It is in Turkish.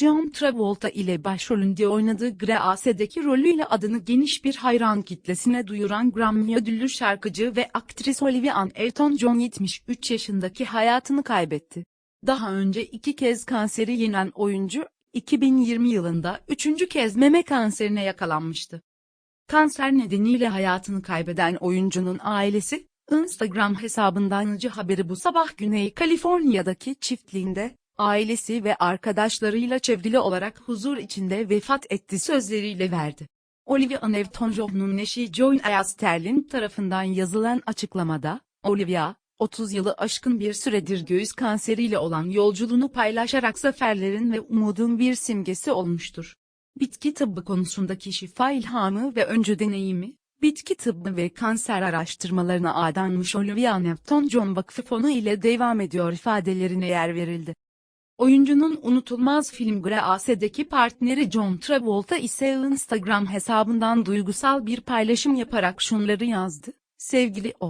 John Travolta ile başrolünde oynadığı Grace'deki rolüyle adını geniş bir hayran kitlesine duyuran Grammy ödüllü şarkıcı ve aktris Olivia Newton-John 73 yaşındaki hayatını kaybetti. Daha önce iki kez kanseri yenen oyuncu, 2020 yılında üçüncü kez meme kanserine yakalanmıştı. Kanser nedeniyle hayatını kaybeden oyuncunun ailesi, Instagram hesabından acı haberi bu sabah Güney Kaliforniya'daki çiftliğinde, ailesi ve arkadaşlarıyla çevrili olarak huzur içinde vefat etti sözleriyle verdi. Olivia Newton-John'un eşi Joy Sterling tarafından yazılan açıklamada, Olivia, 30 yılı aşkın bir süredir göğüs kanseriyle olan yolculuğunu paylaşarak zaferlerin ve umudun bir simgesi olmuştur. Bitki tıbbı konusundaki şifa ilhamı ve öncü deneyimi, bitki tıbbı ve kanser araştırmalarına adanmış Olivia Newton-John Vakfı Fonu ile devam ediyor ifadelerine yer verildi. Oyuncunun unutulmaz film Grace'deki partneri John Travolta ise Instagram hesabından duygusal bir paylaşım yaparak şunları yazdı. Sevgili o.